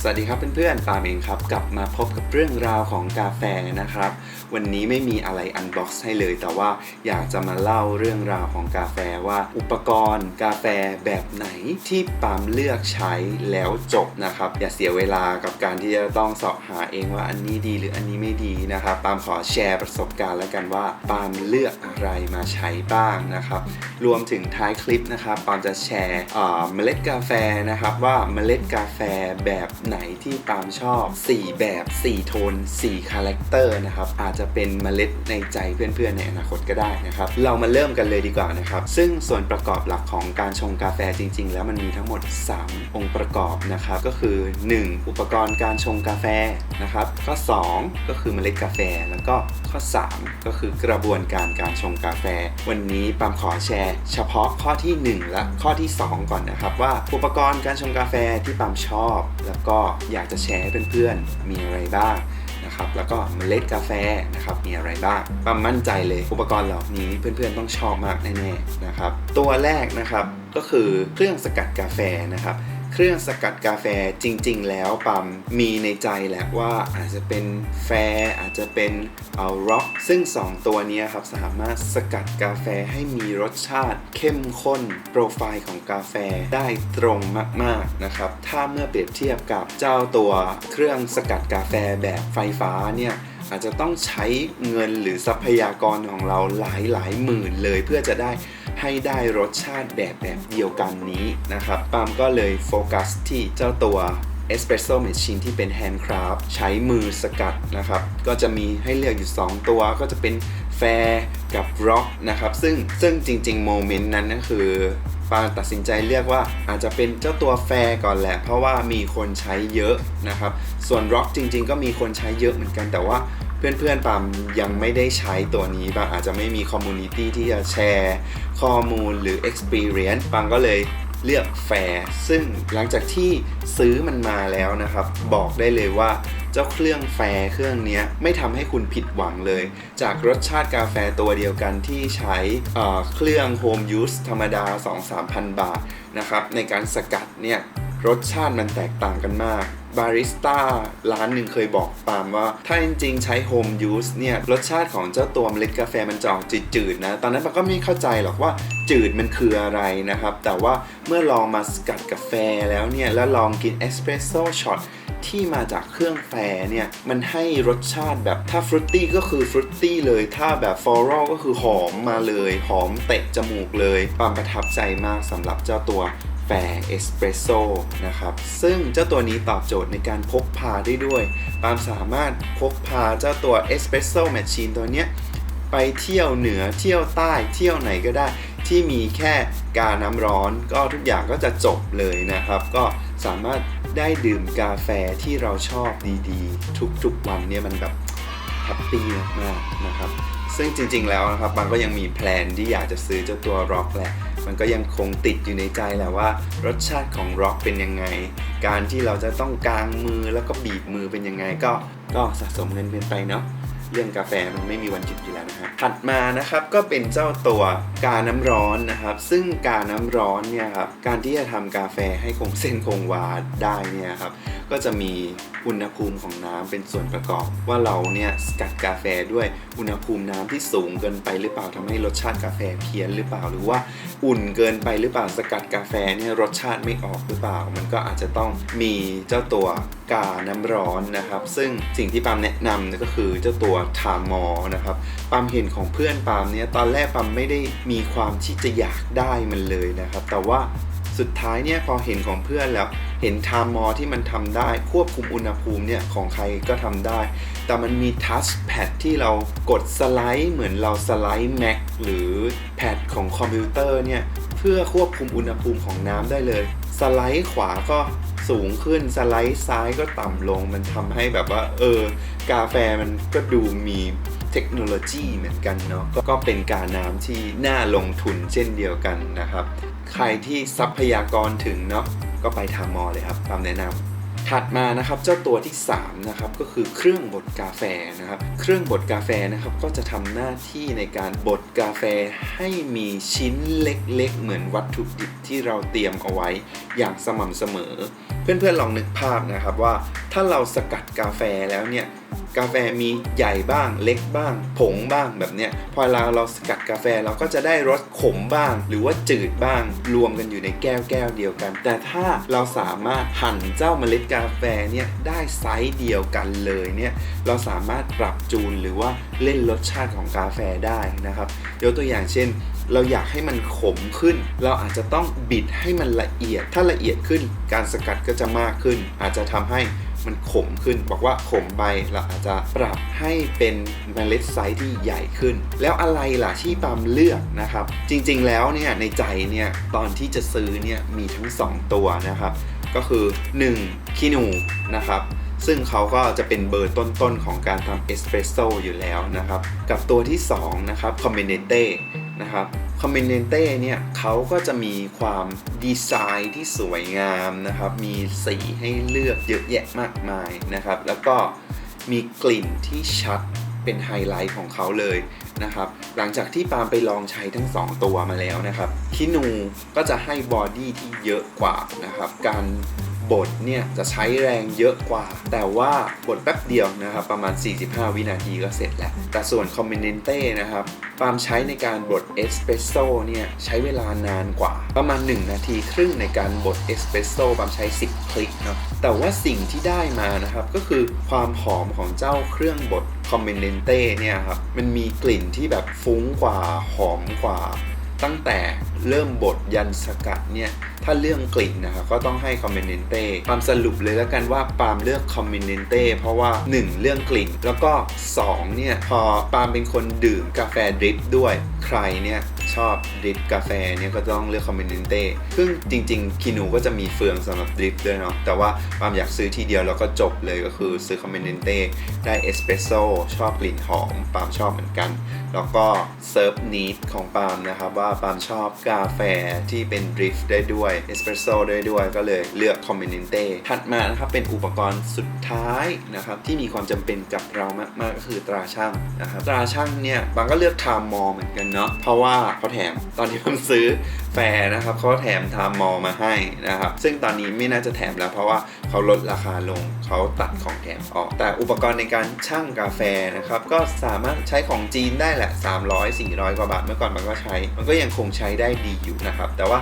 สวัสดีครับเพื่อนๆ ปาล์มเองครับ กลับมาพบกับเรื่องราวของกาแฟนะครับ วันนี้ไม่มีอะไรอันบ็อกซ์ให้เลย แต่ว่าอยากจะมาเล่าเรื่องราวของกาแฟว่าอุปกรณ์ กาแฟแบบไหนที่ปามเลือกใช้แล้วจบนะครับ อย่าเสียเวลากับการที่จะต้องเสาะหาเองว่าอันนี้ดีหรืออันนี้ไม่ดีนะครับ ปามขอแชร์ประสบการณ์แล้วกันว่าปามเลือกอะไรมาใช้บ้างนะครับ รวมถึงท้ายคลิปนะครับปามจะแชร์เมล็ดกาแฟนะครับว่าเมล็ดกาแฟแบบไหนที่ปาล์มชอบ 4 แบบ 4 โทน 4 คาแรคเตอร์นะครับ อาจจะเป็นเมล็ดในใจเพื่อนๆ ในอนาคตก็ได้นะครับ เรามาเริ่มกันเลยดีกว่านะครับ ซึ่งส่วนประกอบหลักของการชงกาแฟจริง ๆ แล้วมันมีทั้งหมด 3 องค์ประกอบนะครับ ก็คือ 1. อุปกรณ์การชงกาแฟนะครับ ข้อ 2 ก็คือเมล็ดกาแฟ แล้วก็ข้อ 3 ก็คือกระบวนการการชงกาแฟ วันนี้ปาล์มขอแชร์ เฉพาะข้อที่ 1 และข้อที่ 2 ก่อนนะครับ ว่าอุปกรณ์การชงกาแฟที่ปาล์มชอบ แล้วก็อยากจะแชร์ให้เพื่อนๆ มีอะไรบ้างนะครับ แล้วก็เมล็ดกาแฟนะครับ มีอะไรบ้างปั๊มมั่นใจเลยอุปกรณ์เหล่านี้เพื่อนๆต้องชอบมากแน่ๆนะครับ ตัวแรกนะครับก็คือเครื่องสกัดกาแฟนะครับ เครื่องสกัดกาแฟจริง ๆ แล้วปั๊มมีในใจแหละว่าอาจจะเป็นแฟร์อาจจะเป็นเอาร็อกซึ่ง 2 ตัวนี้ครับสามารถสกัดกาแฟให้มีรสชาติ เข้มข้น โปรไฟล์ของกาแฟได้ตรงมาก ๆ นะครับ ถ้าเมื่อเปรียบเทียบกับเจ้าตัวเครื่องสกัดกาแฟแบบไฟฟ้าเนี่ย อาจจะต้องใช้เงินหรือทรัพยากรของเราหลายหลายหมื่นเลยเพื่อจะได้ให้ได้รสชาติแบบแบบเดียวกันนี้นะครับปามก็เลยโฟกัสที่เจ้าตัว Espresso Machine ที่เป็น Handcraft ใช้มือสกัดนะครับ ก็จะมีให้เลือกอยู่ 2 ตัวก็จะเป็น Fair กับ Rock นะครับ ซึ่งซึ่งจริงๆโมเมนต์นั้นก็คือ ปาตัดสินใจเลือกว่าอาจจะเป็นเจ้าตัวแฟร์ก่อนแหละ เพราะว่ามีคนใช้เยอะนะครับ ส่วน Rock จริง ๆ ก็มีคนใช้เยอะเหมือนกันแต่ว่าเพื่อนๆปามยังไม่ได้ใช้ตัวนี้ปามอาจจะไม่มีคอมมูนิตี้ที่จะแชร์ข้อมูลหรือ Experience ปามก็เลยเลือกแฟร์ซึ่งหลังจากที่ซื้อมันมาแล้วนะครับ บอกได้เลยว่า จ้าเครื่องแฟร์เครื่องนี้ไม่ทำให้คุณผิดหวังเลย จากรสชาติกาแฟตัวเดียวกันที่ใช้เเครื่อง Home Use ธรรมดา 2-3,000 บาทนะครับในการสกัดเนี่ยรสชาติมันแตกต่างกันมากบาริสต้าร้านหนึ่งเคยบอกปามว่า ถ้าจริงๆ ใช้ Home Use เนี่ย รสชาติของเจ้าตัวเมล็ดกาแฟมันจะออกจืดๆนะ ตอนนั้นปาก็ไม่เข้าใจหรอกว่าจืดมันคืออะไรนะครับ แต่ว่าเมื่อลองมาสกัดกาแฟแล้วเนี่ย แล้วลองกินเอสเปรสโซ่ช็อต ที่มาจากเครื่องแฟเนี่ย มันให้รสชาติแบบถ้าฟรุตตี้ก็คือฟรุตตี้เลย ถ้าแบบฟลอรัลก็คือหอมมาเลย หอมเตะจมูกเลยปามประทับใจมากสำหรับเจ้าตัวแฟเอสเปรสโซ่นะครับ ซึ่งเจ้าตัวนี้ตอบโจทย์ในการพกพาได้ด้วย ปามสามารถพกพาเจ้าตัวเอสเปรสโซ่แมชชีนตัวเนี้ยไปเที่ยวเหนือเที่ยวใต้เที่ยวไหนก็ได้ ที่มีแค่กาน้ำร้อน ก็ทุกอย่างก็จะจบเลยนะครับ ก็สามารถได้ดื่มกาแฟที่เราชอบดีๆ ทุกๆวันเนี่ยมันแบบแฮปปี้มากๆนะครับ ซึ่งจริงๆแล้วนะครับมันก็ยังมีแพลนที่อยากจะซื้อเจ้าตัวร็อกแหละมันก็ยังคงติดอยู่ในใจแหละว่า รสชาติของร็อกเป็นยังไง การที่เราจะต้องกางมือแล้วก็บีบมือเป็นยังไงก็ก็สะสมเงินเพียนไปเนาะ เรื่องกาแฟมันไม่มีวันหยุดอยู่แล้วนะฮะถัดมานะครับก็เป็นเจ้าตัวกาน้ำร้อนนะครับ ซึ่งกาน้ำร้อนเนี่ยครับการที่จะทำกาแฟให้คงเส้นคงวาได้เนี่ยครับก็จะมีอุณหภูมิของน้ำเป็นส่วนประกอบ ว่าเราเนี่ยสกัดกาแฟด้วยอุณหภูมิน้ำที่สูงเกินไปหรือเปล่าทำให้รสชาติกาแฟเพี้ยนหรือเปล่า หรือว่าอุ่นเกินไปหรือเปล่าสกัดกาแฟเนี่ยรสชาติไม่ออกหรือเปล่า มันก็อาจจะต้องมีเจ้าตัวกาน้ำร้อนนะครับ ซึ่งสิ่งที่ปามแนะนำก็คือเจ้าตัวทามอนะครับปามเห็นของเพื่อนปามเนี่ยตอนแรกปามไม่ได้มีความที่จะอยากได้มันเลยนะครับ แต่ว่าสุดท้ายเนี่ยพอเห็นของเพื่อนแล้วเห็นทามอที่มันทำได้ ควบคุมอุณหภูมิเนี่ยของใครก็ทำได้ แต่มันมีทัชแพดที่เรากดสไลด์เหมือนเราสไลด์ Mac หรือแพดของคอมพิวเตอร์เนี่ยเพื่อควบคุมอุณหภูมิของน้ำได้เลย สไลด์ขวาก็ สูงขึ้นสไลด์ซ้ายก็ต่ำลง มันทำให้แบบว่า เออ กาแฟมันก็ดูมีเทคโนโลยีเหมือนกันเนาะกก็เป็นการน้ำที่น่าลงทุนเช่นเดียวกันนะครับ ใครที่ทรัพยากรถึงเนาะก็ไปทามอเลยครับตามแนะนำ ถัดมานะครับเจ้าตัวที่3นะครับก็คือเครื่องบดกาแฟนะครับเครื่องบดกาแฟนะครับก็จะทำหน้าที่ในการบดกาแฟให้มีชิ้นเล็กๆ เหมือนวัตถุดิบที่เราเตรียมเอาไว้อย่างสม่ำเสมอ เพื่อนๆลองนึกภาพนะครับว่าถ้าเราสกัดกาแฟแล้วเนี่ย กาแฟมีใหญ่บ้าง เล็กบ้าง ผงบ้างแบบเนี้ยพอเราเราสกัดกาแฟเราก็จะได้รสขมบ้าง หรือว่าจืดบ้าง รวมกันอยู่ในแก้วแก้วเดียวกัน แต่ถ้าเราสามารถหั่นเจ้าเมล็ดกาแฟเนี่ยได้ไซส์เดียวกันเลยเนี่ยเราสามารถปรับจูนหรือว่าเล่นรสชาติของกาแฟได้นะครับยกตัวอย่างเช่น เราอยากให้มันขมขึ้น เราอาจจะต้องบิดให้มันละเอียด ถ้าละเอียดขึ้นการสกัดก็จะมากขึ้น อาจจะทำให้ มันขมขึ้น บอกว่าขมไปเราอาจจะปรับให้เป็นเมล็ดไซส์ที่ใหญ่ขึ้น แล้วอะไรล่ะที่ปาล์มเลือกนะครับ จริงๆแล้วเนี่ยในใจเนี่ยตอนที่จะซื้อเนี่ยมีทั้ง 2 ตัวนะครับ ก็คือ 1. คินูนะครับซึ่งเขาก็จะเป็นเบอร์ต้นๆของการทำเอสเปรสโซ่อยู่แล้วนะครับ กับตัวที่ 2 นะครับคอมบิเนเต้ นะครับคอมบิเนเต้เนี่ยเขาก็จะมีความดีไซน์ที่สวยงามนะครับ มีสีให้เลือกเยอะแยะมากมายนะครับ แล้วก็มีกลิ่นที่ชัดเป็นไฮไลท์ของเขาเลยนะครับ หลังจากที่ปาล์มไปลองใช้ทั้ง 2 ตัวมาแล้วนะครับคินูก็จะให้บอดี้ที่เยอะกว่านะครับ การ บดเนี่ยจะใช้แรงเยอะกว่า แต่ว่าบดแป๊บเดียวนะครับประมาณ 45 วินาทีก็เสร็จแล้ว แต่ส่วนคอมบิเนเต้นะครับปามใช้ในการบดเอสเปรสโซ่เนี่ยใช้เวลานานกว่า ประมาณ 1 นาทีครึ่งในการบดเอสเปรสโซ่ปามใช้ 10 คลิกเนาะแต่ว่าสิ่งที่ได้มานะครับก็คือความหอมของเจ้าเครื่องบดคอมบิเนเต้เนี่ยครับมันมีกลิ่นที่แบบฟุ้งกว่าหอมกว่าตั้งแต่เริ่มบดยันสกัดเนี่ย ถ้าเรื่องกลิ่นนะครับก็ต้องให้คอมบิเนเต้ปามสรุปเลยแล้วกันว่าปาล์มเลือกคอมบิเนเต้เพราะว่า 1 เรื่องกลิ่น แล้วก็ 2 เนี่ย พอปาล์มเป็นคนดื่มกาแฟดริปด้วยใครเนี่ยชอบดริปกาแฟเนี่ยก็ต้องเลือกคอมบิเนเต้ซึ่งจริงๆคินูก็จะมีเฟืองสำหรับดริปด้วยเนาะแต่ว่าปาล์มอยากซื้อทีเดียวแล้วก็จบเลยก็คือซื้อคอมบิเนเต้ได้เอสเปรสโซ่ชอบกลิ่นหอมปาล์มชอบเหมือนกัน แล้วก็เซิร์ฟนีดของปาล์มนะครับว่าปาล์มชอบกาแฟที่เป็นดริฟได้ด้วยเอสเปรสโซ่ได้ด้วยก็เลยเลือกคอมบิเนเต้ถัดมานะครับเป็นอุปกรณ์สุดท้ายนะครับที่มีความจำเป็นกับเรามากๆก็คือตราช่างนะครับตราช่างเนี่ยบางก็เลือกไทม์มอเหมือนกันเนาะเพราะว่าเขาแถมตอนที่ผมซื้อแฟร์นะครับเขาแถมไทม์มอมาให้นะครับ ซึ่งตอนนี้ไม่น่าจะแถมแล้วเพราะว่าเขาลดราคาลงเขาตัดของแถมออก แต่อุปกรณ์ในการชั่งกาแฟนะครับก็สามารถใช้ของจีนได้แหละ 300 400 กว่าบาทเมื่อก่อนมันก็ใช้ มันก็ยังคงใช้ได้ดีอยู่นะครับ แต่ว่า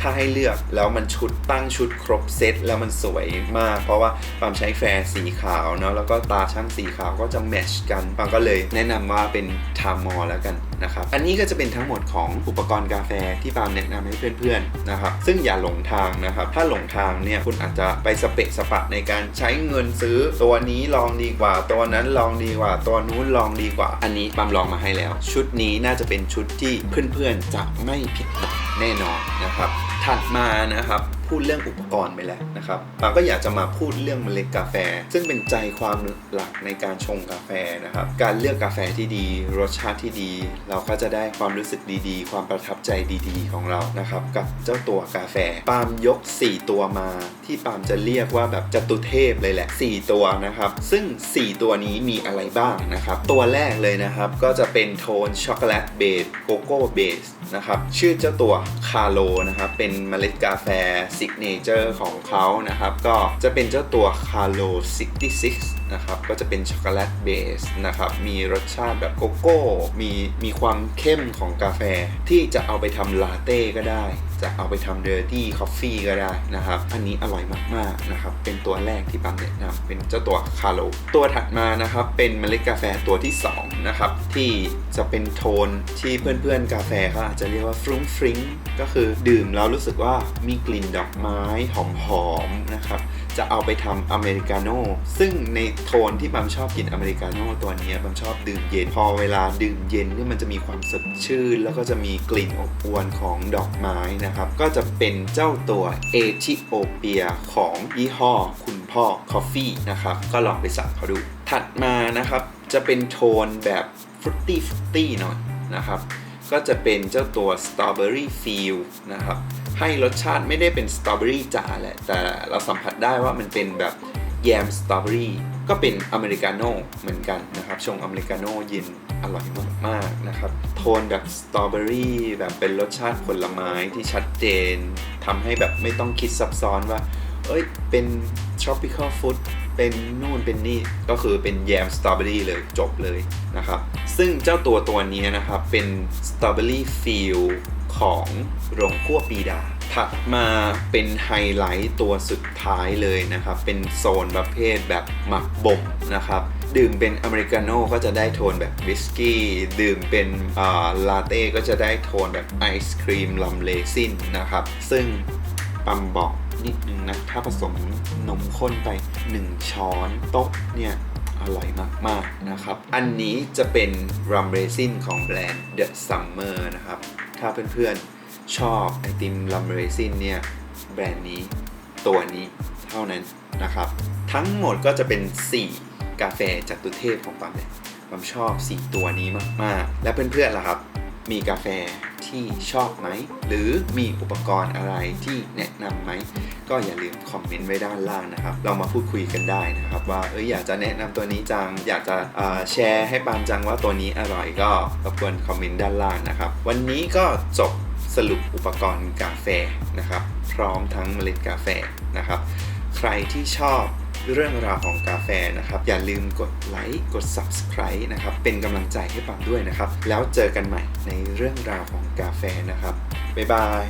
ถ้าให้เลือกแล้วมันชุดตั้งชุดครบเซตแล้วมันสวยมาก เพราะว่าปามใช้แฟร์สีขาวเนาะแล้วก็ตาช่างสีขาวก็จะแมชกันปามก็เลยแนะนำว่าเป็นทามอแล้วกันนะครับอันนี้ก็จะเป็นทั้งหมดของอุปกรณ์กาแฟที่ปามแนะนำให้เพื่อนๆนะครับซึ่งอย่าหลงทางนะครับถ้าหลงทางเนี่ยคุณอาจจะไปสเปะสปะในการใช้เงินซื้อตัวนี้ลองดีกว่า ตัวนั้นลองดีกว่า ตัวนู้นลองดีกว่า อันนี้ปามลองมาให้แล้ว ชุดนี้น่าจะเป็นชุดที่เพื่อนๆจะไม่ผิดหวังแน่นอนนะครับ ถัดมานะครับ พูดเรื่องอุปกรณ์ไปแล้วนะครับปาก็อยากจะมาพูดเรื่องเมล็ดกาแฟ ซึ่งเป็นใจความหลักในการชงกาแฟนะครับ การเลือกกาแฟที่ดี รสชาติที่ดี เราก็จะได้ความรู้สึกดีๆ ความประทับใจดีๆ ของเรานะครับกับเจ้าตัวกาแฟปาล์มยก 4 ตัวมา ที่ปาล์มจะเรียกว่าแบบจตุเทพเลยแหละ 4 ตัวนะครับ ซึ่ง 4 ตัวนี้มีอะไรบ้างนะครับ ตัวแรกเลยนะครับ ก็จะเป็นโทนช็อกโกแลตเบสโกโก้เบสนะครับ ชื่อเจ้าตัวคาโลนะครับ เป็นเมล็ดกาแฟซิกเนเจอร์ของเขานะครับ ก็จะเป็นเจ้าตัวคาโล66 นะครับก็จะเป็นช็อกโกแลตเบสนะครับมีรสชาติแบบโกโก้ มีมีความเข้มของกาแฟที่จะเอาไปทำลาเต้ก็ได้ จะเอาไปทำเดอร์ตี้คอฟฟี่ก็ได้นะครับอันนี้อร่อยมากๆนะครับเป็นตัวแรกที่ปั๊มแนะนำเป็นเจ้าตัวคาโลตัวถัดมานะครับเป็นเมล็ดกาแฟตัวที่2นะครับที่จะเป็นโทนที่เพื่อนๆกาแฟเขาอาจจะเรียกว่าฟรุ้งฟริ้งก็คือดื่มแล้วรู้สึกว่ามีกลิ่นดอกไม้หอมๆนะครับจะเอาไปทำอเมริกาโน่ซึ่งในโทนที่บัมชอบกินอเมริกาโน่ตัวนี้บัมชอบดื่มเย็น พอเวลาดื่มเย็นเนี่ยมันจะมีความสดชื่น แล้วก็จะมีกลิ่นอบอวลของดอกไม้นะครับ ก็จะเป็นเจ้าตัวเอธิโอเปียของยี่ห้อคุณพ่อคอฟฟี่นะครับ ก็ลองไปสั่งเขาดู ถัดมานะครับจะเป็นโทนแบบฟรุตตี้ฟรุตตี้หน่อยนะครับ ก็จะเป็นเจ้าตัว Strawberry Feel นะครับ ให้รสชาติไม่ได้เป็นสตรอเบอรี่จ๋าแหละ แต่เราสัมผัสได้ว่ามันเป็นแบบแยมสตรอเบอรี่ก็เป็นอเมริกาโน่เหมือนกันนะครับ ชงอเมริกาโน่เย็นอร่อยมากๆนะครับ โทนแบบสตรอเบอรี่แบบเป็นรสชาติผลไม้ที่ชัดเจนทำให้แบบไม่ต้องคิดซับซ้อนว่า เอ้ย เป็น tropical food เป็นนู่นเป็นนี่ก็คือเป็นแยมสตรอเบอรี่เลยจบเลยนะครับ ซึ่งเจ้าตัวตัวนี้นะครับ เป็นสตรอเบอรี่ฟิล ของโรงคั่วปีดา ถัดมาเป็นไฮไลท์ตัวสุดท้ายเลยนะครับ เป็นโซนประเภทแบบหมักบ่มนะครับดื่มเป็นอเมริกาโน่ก็จะได้โทนแบบวิสกี้ ดื่มเป็นลาเต้ก็จะได้โทนแบบไอศครีมลัมเลซินนะครับ ซึ่งปั๊มบอกนิดนึงนะ ถ้าผสมนมข้นไป 1 ช้อนโต๊ะเนี่ยอร่อยมาก ๆ นะครับ อันนี้จะเป็นรัมเรซินของแบรนด์ The Summer นะครับ ถ้าเพื่อนๆ ชอบไอติมลัมเรซินเนี่ย แบรนด์นี้ตัวนี้เท่านั้นนะครับ ทั้งหมดก็จะเป็น 4 กาแฟจากตุเทพของปั๊มเนี่ยปั๊มชอบ 4 ตัวนี้มากๆ และเพื่อนๆล่ะครับ มีกาแฟ ที่ชอบไหม หรือมีอุปกรณ์อะไรที่แนะนำไหม ก็อย่าลืมคอมเมนต์ไว้ด้านล่างนะครับ เรามาพูดคุยกันได้นะครับว่าเอยอยากจะแนะนำตัวนี้จัง อยากจะแชร์ให้ปาล์มจังว่าตัวนี้อร่อยก็รบกวนคอมเมนต์ด้านล่างนะครับ วันนี้ก็จบสรุปอุปกรณ์กาแฟนะครับ พร้อมทั้งเมล็ดกาแฟนะครับ ใครที่ชอบ เรื่องราวของกาแฟนะครับ อย่าลืมกดไลค์กด Subscribe นะครับ เป็นกำลังใจให้ปังด้วยนะครับ แล้วเจอกันใหม่ในเรื่องราวของกาแฟนะครับ บ๊ายบาย